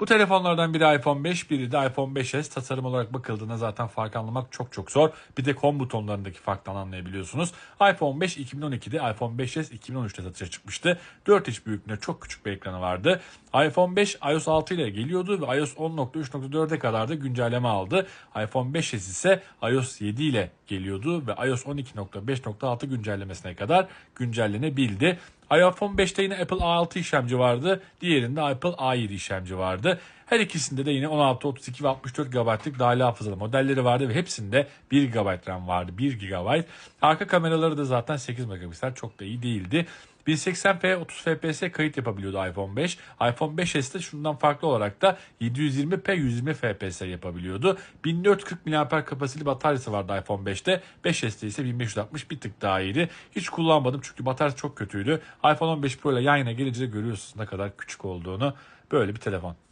Bu telefonlardan biri iPhone 5, biri de iPhone 5s. Tasarım olarak bakıldığında zaten fark anlamak çok çok zor. Bir de home butonlarındaki farktan anlayabiliyorsunuz. iPhone 5 2012'de, iPhone 5s 2013'te satışa çıkmıştı. 4 inç büyüklüğünde çok küçük bir ekranı vardı. iPhone 5 iOS 6 ile geliyordu ve iOS 10.3.4'e kadar da güncelleme aldı. iPhone 5s ise iOS 7 ile geliyordu ve iOS 12.5.6 güncellemesine kadar güncellenebildi. iPhone 5'te yine Apple A6 işlemci vardı. Diğerinde Apple A7 işlemci vardı. Her ikisinde de yine 16, 32 ve 64 GB'lık dahili hafızalı modelleri vardı ve hepsinde 1 GB RAM vardı. 1 GB. Arka kameraları da zaten 8 megapiksel çok da iyi değildi. 1080p 30 fps kayıt yapabiliyordu iPhone 5. iPhone 5s de şundan farklı olarak da 720p 120 fps yapabiliyordu. 1440 mAh kapasiteli bataryası vardı iPhone 5'te. 5s'te ise 1560 bir tık daha iyiydi. Hiç kullanmadım çünkü bataryası çok kötüydü. iPhone 15 Pro ile yan yana gelince görüyorsunuz ne kadar küçük olduğunu. Böyle bir telefon.